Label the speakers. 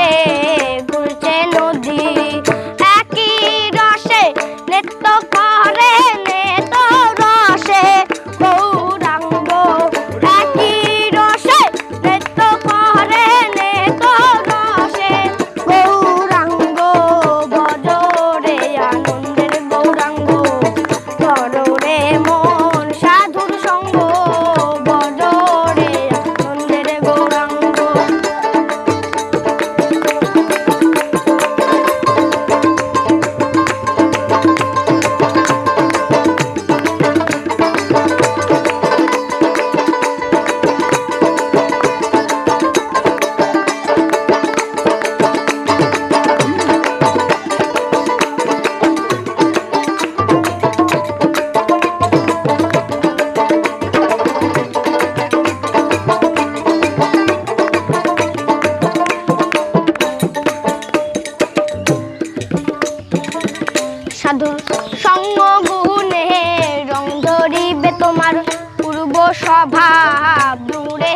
Speaker 1: Hey! স্বভাব দূরে